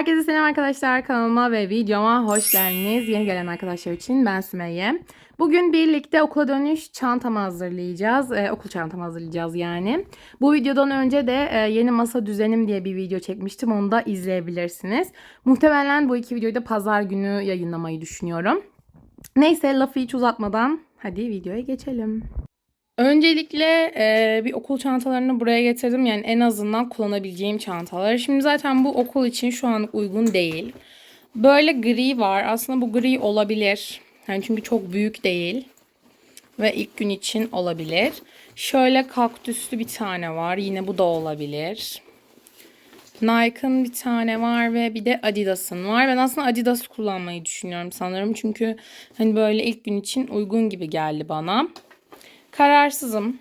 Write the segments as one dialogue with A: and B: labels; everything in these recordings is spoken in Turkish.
A: Herkese selam arkadaşlar kanalıma ve videoma hoş geldiniz. Yeni gelen arkadaşlar için ben Sümeyye. Bugün birlikte okula dönüş çantamı hazırlayacağız. Ee, okul çantamı hazırlayacağız yani. Bu videodan önce de e, yeni masa düzenim diye bir video çekmiştim. Onu da izleyebilirsiniz. Muhtemelen bu iki videoyu da pazar günü yayınlamayı düşünüyorum. Neyse lafı hiç uzatmadan hadi videoya geçelim. Öncelikle e, bir okul çantalarını buraya getirdim. Yani en azından kullanabileceğim çantalar. Şimdi zaten bu okul için şu an uygun değil. Böyle gri var. Aslında bu gri olabilir. Yani çünkü çok büyük değil. Ve ilk gün için olabilir. Şöyle kaktüslü bir tane var. Yine bu da olabilir. Nike'ın bir tane var ve bir de Adidas'ın var. Ben aslında Adidas kullanmayı düşünüyorum sanırım. Çünkü hani böyle ilk gün için uygun gibi geldi bana. Kararsızım.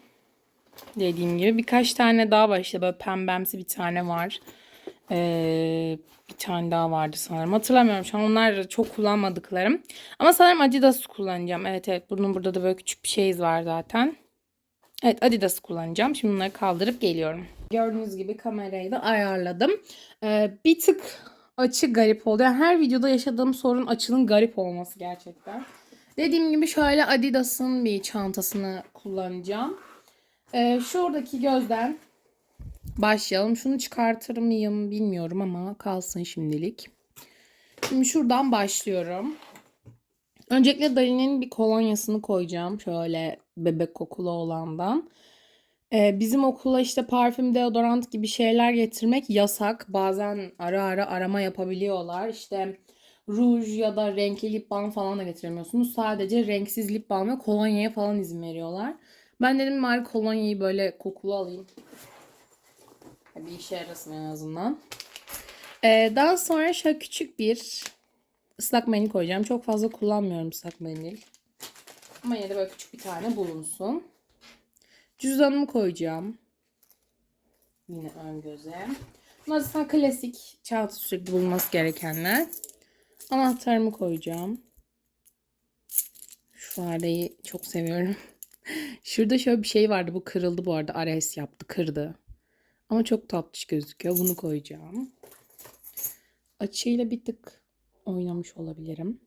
A: Dediğim gibi birkaç tane daha var böyle pembemsi bir tane var. Ee, bir tane daha vardı sanırım. Hatırlamıyorum şu an. Onlar çok kullanmadıklarım. Ama sanırım Adidas kullanacağım. Evet evet. Bunun burada da böyle küçük bir şeyiz var zaten. Evet Adidas kullanacağım. Şimdi bunları kaldırıp geliyorum. Gördüğünüz gibi kamerayı da ayarladım. Ee, bir tık açı garip oldu. Yani her videoda yaşadığım sorun açının garip olması gerçekten. Dediğim gibi şöyle Adidas'ın bir çantasını kullanacağım. Ee, şuradaki gözden başlayalım. Şunu çıkartır mıyım bilmiyorum ama kalsın şimdilik. Şimdi şuradan başlıyorum. Öncelikle Dali'nin bir kolonyasını koyacağım. Şöyle bebek kokulu olandan. Ee, bizim okula işte parfüm, deodorant gibi şeyler getirmek yasak. Bazen ara ara arama yapabiliyorlar. İşte ruj ya da renkli lip balm falan da getiremiyorsunuz. Sadece renksiz lip balm ve kolonyaya falan izin veriyorlar. Ben dedim bari kolonyayı böyle kokulu alayım. Bir işe yarasın en azından. Ee, daha sonra şöyle küçük bir ıslak mendil koyacağım. Çok fazla kullanmıyorum ıslak mendil. Ama yine de böyle küçük bir tane bulunsun. Cüzdanımı koyacağım. Yine ön göze. Bunlar zaten klasik çanta sürekli bulunması gerekenler. Anahtarımı koyacağım. Şu fareyi çok seviyorum. Şurada şöyle bir şey vardı. Bu kırıldı bu arada. Ares yaptı. Kırdı. Ama çok tatlış gözüküyor. Bunu koyacağım. Açıyla bir tık oynamış olabilirim.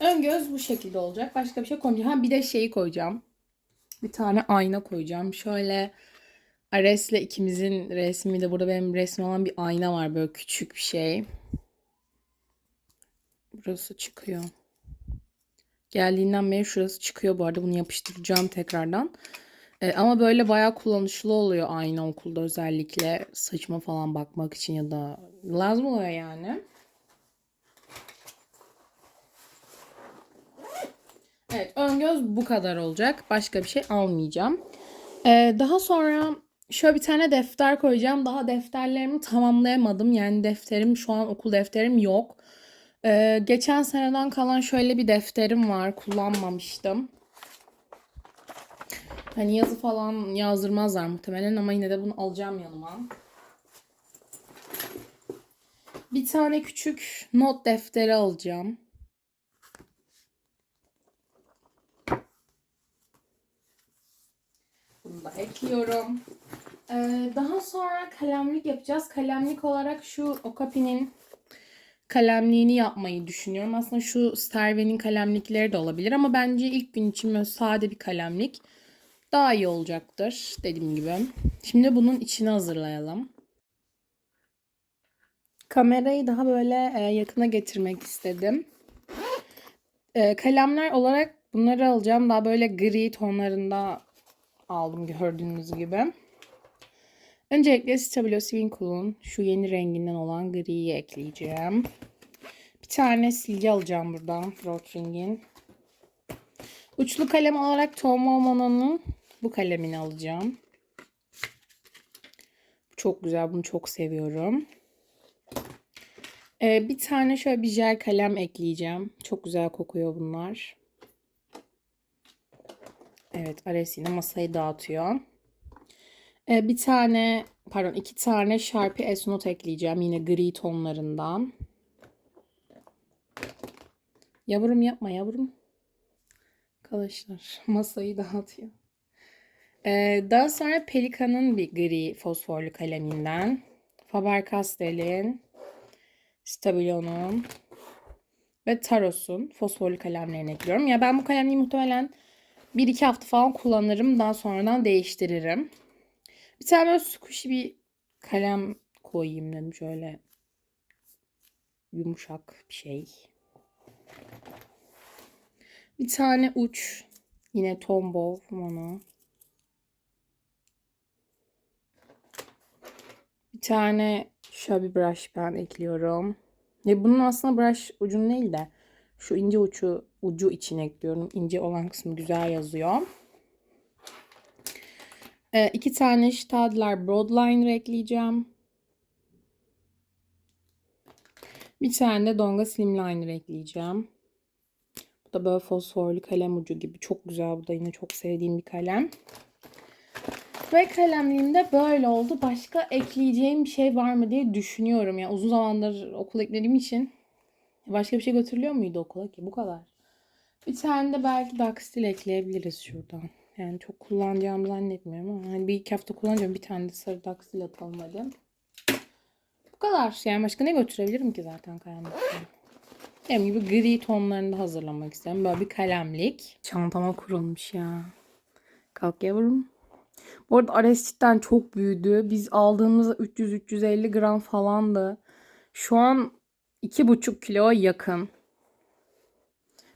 A: Ön göz bu şekilde olacak. Başka bir şey koymayacağım. Ha bir de şeyi koyacağım. Bir tane ayna koyacağım. Şöyle Ares'le ikimizin resmi de burada benim resmi olan bir ayna var. Böyle küçük bir şey. Burası çıkıyor. Geldiğinden beri şurası çıkıyor bu arada. Bunu yapıştıracağım tekrardan. Ee, ama böyle bayağı kullanışlı oluyor aynı okulda özellikle saçma falan bakmak için ya da lazım oluyor yani. Evet ön göz bu kadar olacak. Başka bir şey almayacağım. Ee, daha sonra şöyle bir tane defter koyacağım. Daha defterlerimi tamamlayamadım. Yani defterim şu an okul defterim yok. Ee, geçen seneden kalan şöyle bir defterim var. Kullanmamıştım. Hani yazı falan yazdırmazlar muhtemelen ama yine de bunu alacağım yanıma. Bir tane küçük not defteri alacağım. Bunu da ekliyorum. Ee, daha sonra kalemlik yapacağız. Kalemlik olarak şu Okapi'nin kalemliğini yapmayı düşünüyorum. Aslında şu Sterve'nin kalemlikleri de olabilir ama bence ilk gün için böyle sade bir kalemlik daha iyi olacaktır dediğim gibi. Şimdi bunun içini hazırlayalım. Kamerayı daha böyle e, yakına getirmek istedim. E, kalemler olarak bunları alacağım. Daha böyle gri tonlarında aldım gördüğünüz gibi. Öncelikle Stabilo Swinkle'un şu yeni renginden olan griyi ekleyeceğim. Bir tane silgi alacağım buradan Rotring'in. Uçlu kalem olarak Tom Momono'nun bu kalemini alacağım. Çok güzel. Bunu çok seviyorum. Ee, bir tane şöyle bir jel kalem ekleyeceğim. Çok güzel kokuyor bunlar. Evet Ares yine masayı dağıtıyor. Ee, bir tane pardon iki tane Sharpie S-Note ekleyeceğim. Yine gri tonlarından. Yavrum yapma yavrum. Arkadaşlar masayı dağıtıyor. Ee, daha sonra Pelikan'ın bir gri fosforlu kaleminden. Faber-Castell'in Stabilo'nun ve Taros'un fosforlu kalemlerini ekliyorum. Ya ben bu kalemliği muhtemelen 1-2 hafta falan kullanırım. Daha sonradan değiştiririm. Bir tane böyle squishy bir kalem koyayım dedim şöyle. Yumuşak bir şey. Bir tane uç. Yine Tombow mono. Bir tane şöyle bir brush ben ekliyorum. Ve bunun aslında brush ucun değil de şu ince ucu ucu için ekliyorum. İnce olan kısmı güzel yazıyor. Ee, iki tane Stadler Broadliner ekleyeceğim. Bir tane de Donga Slimliner ekleyeceğim. Bu da böyle fosforlu kalem ucu gibi. Çok güzel. Bu da yine çok sevdiğim bir kalem. Ve kalemliğim de böyle oldu. Başka ekleyeceğim bir şey var mı diye düşünüyorum. Yani uzun zamandır okul eklediğim için başka bir şey götürülüyor muydu okula ki? Bu kadar. Bir tane de belki dakstil ekleyebiliriz şuradan. Yani çok kullanacağımı zannetmiyorum ama hani bir iki hafta kullanacağım. Bir tane de sarı dakstil atalım hadi. Bu kadar. Yani başka ne götürebilirim ki zaten kalemlikten? Dediğim gibi gri tonlarında hazırlamak istedim. Böyle bir kalemlik. Çantama kurulmuş ya. Kalk yavrum. Bu arada Ares cidden çok büyüdü. Biz aldığımızda 300-350 gram falandı. Şu an 2,5 kilo yakın.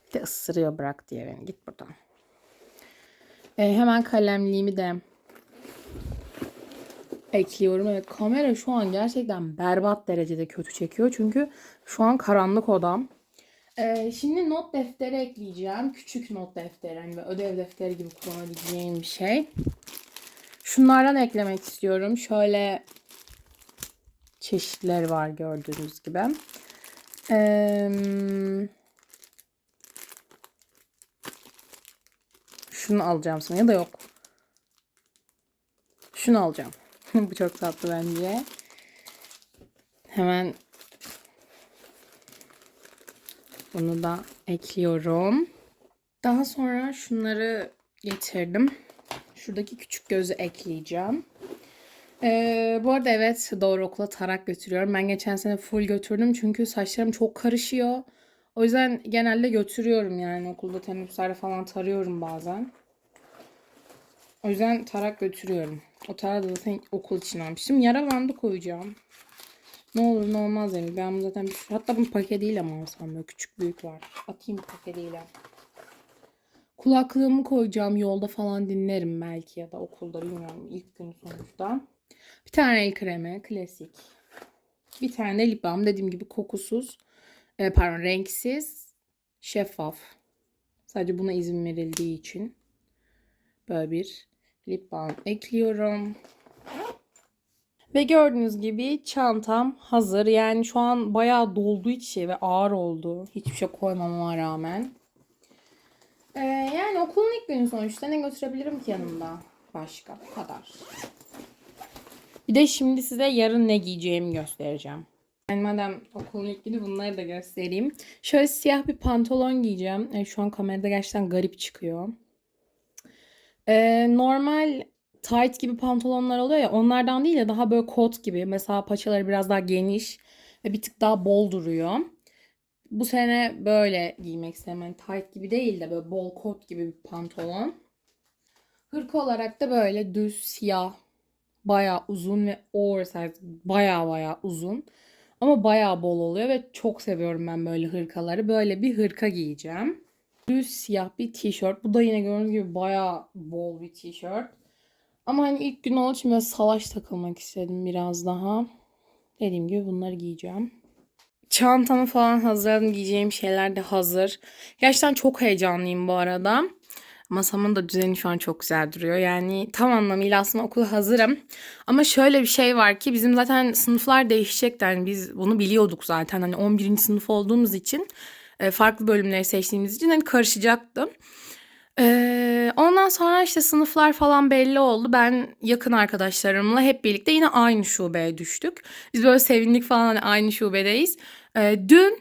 A: Bir de ısırıyor bırak diye beni. Git buradan. Ee, hemen kalemliğimi de ekliyorum. Evet kamera şu an gerçekten berbat derecede kötü çekiyor. Çünkü şu an karanlık odam. Ee, şimdi not defteri ekleyeceğim. Küçük not defteri. Hani ödev defteri gibi kullanabileceğim bir şey. Şunlardan eklemek istiyorum. Şöyle çeşitler var gördüğünüz gibi. Ee, şunu alacağım sana ya da yok. Şunu alacağım. Bu çok tatlı bence. Hemen bunu da ekliyorum. Daha sonra şunları getirdim. Şuradaki küçük gözü ekleyeceğim. Ee, bu arada evet doğru okula tarak götürüyorum. Ben geçen sene full götürdüm çünkü saçlarım çok karışıyor. O yüzden genelde götürüyorum yani okulda teneffüslerde falan tarıyorum bazen. O yüzden tarak götürüyorum. O tarağı da zaten okul için almıştım. Yara bandı koyacağım. Ne olur ne olmaz yani. Ben bunu zaten bir. Hatta bunun paketiyle mi alsam böyle küçük büyük var. Atayım paketiyle. Kulaklığımı koyacağım. Yolda falan dinlerim belki ya da okulda bilmiyorum. ilk gün sonuçta. Bir tane el kremi. Klasik. Bir tane lip balm. Dediğim gibi kokusuz. E, pardon renksiz. Şeffaf. Sadece buna izin verildiği için. Böyle bir lip balm ekliyorum. Ve gördüğünüz gibi çantam hazır. Yani şu an bayağı doldu içi ve ağır oldu. Hiçbir şey koymamama rağmen. Ee, yani okulun ilk günü sonuçta ne götürebilirim ki yanımda? Başka bu kadar. Bir de şimdi size yarın ne giyeceğimi göstereceğim. Yani madem okulun ilk günü bunları da göstereyim. Şöyle siyah bir pantolon giyeceğim. E, şu an kamerada gerçekten garip çıkıyor. Ee, normal tight gibi pantolonlar oluyor ya onlardan değil de daha böyle kot gibi. Mesela paçaları biraz daha geniş ve bir tık daha bol duruyor. Bu sene böyle giymek istedim. Yani tight gibi değil de böyle bol kot gibi bir pantolon. Hırka olarak da böyle düz siyah bayağı uzun ve oversize bayağı bayağı uzun. Ama bayağı bol oluyor ve çok seviyorum ben böyle hırkaları. Böyle bir hırka giyeceğim. Düz siyah bir tişört. Bu da yine gördüğünüz gibi bayağı bol bir tişört. Ama hani ilk gün olduğu için böyle salaş takılmak istedim biraz daha. Dediğim gibi bunları giyeceğim. Çantamı falan hazırladım. Giyeceğim şeyler de hazır. Gerçekten çok heyecanlıyım bu arada. Masamın da düzeni şu an çok güzel duruyor. Yani tam anlamıyla aslında okula hazırım. Ama şöyle bir şey var ki bizim zaten sınıflar değişecek. Yani biz bunu biliyorduk zaten. Hani 11. sınıf olduğumuz için farklı bölümleri seçtiğimiz için hani karışacaktım. Ee, ondan sonra işte sınıflar falan belli oldu. Ben yakın arkadaşlarımla hep birlikte yine aynı şubeye düştük. Biz böyle sevindik falan hani aynı şubedeyiz. Ee, dün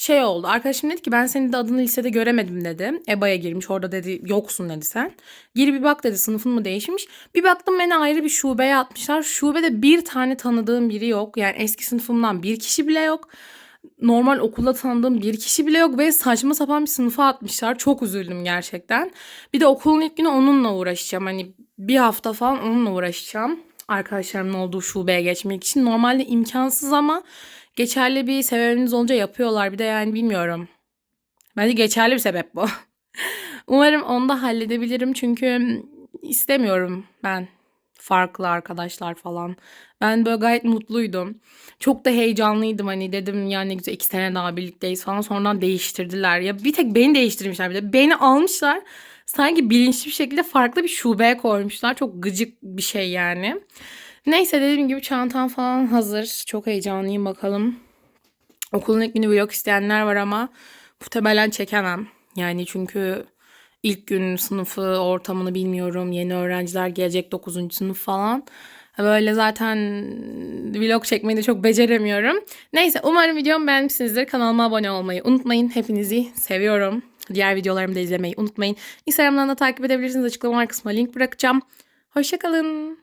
A: şey oldu. Arkadaşım dedi ki ben senin de adını lisede göremedim dedi. EBA'ya girmiş orada dedi yoksun dedi sen. Gir bir bak dedi sınıfın mı değişmiş. Bir baktım beni ayrı bir şubeye atmışlar. Şubede bir tane tanıdığım biri yok. Yani eski sınıfımdan bir kişi bile yok. Normal okulda tanıdığım bir kişi bile yok ve saçma sapan bir sınıfa atmışlar. Çok üzüldüm gerçekten. Bir de okulun ilk günü onunla uğraşacağım. Hani bir hafta falan onunla uğraşacağım. Arkadaşlarımın olduğu şubeye geçmek için. Normalde imkansız ama geçerli bir sebebiniz olunca yapıyorlar. Bir de yani bilmiyorum. Bence geçerli bir sebep bu. Umarım onu da halledebilirim çünkü istemiyorum ben farklı arkadaşlar falan. Ben böyle gayet mutluydum. Çok da heyecanlıydım hani dedim ya ne güzel iki sene daha birlikteyiz falan sonradan değiştirdiler. Ya bir tek beni değiştirmişler bir de. Beni almışlar sanki bilinçli bir şekilde farklı bir şubeye koymuşlar. Çok gıcık bir şey yani. Neyse dediğim gibi çantam falan hazır. Çok heyecanlıyım bakalım. Okulun ilk günü vlog isteyenler var ama muhtemelen çekemem. Yani çünkü ilk gün sınıfı ortamını bilmiyorum. Yeni öğrenciler gelecek 9. sınıf falan. Böyle zaten vlog çekmeyi de çok beceremiyorum. Neyse umarım videomu beğenmişsinizdir. Kanalıma abone olmayı unutmayın. Hepinizi seviyorum. Diğer videolarımı da izlemeyi unutmayın. Instagram'dan da takip edebilirsiniz. Açıklama kısmına link bırakacağım. Hoşçakalın.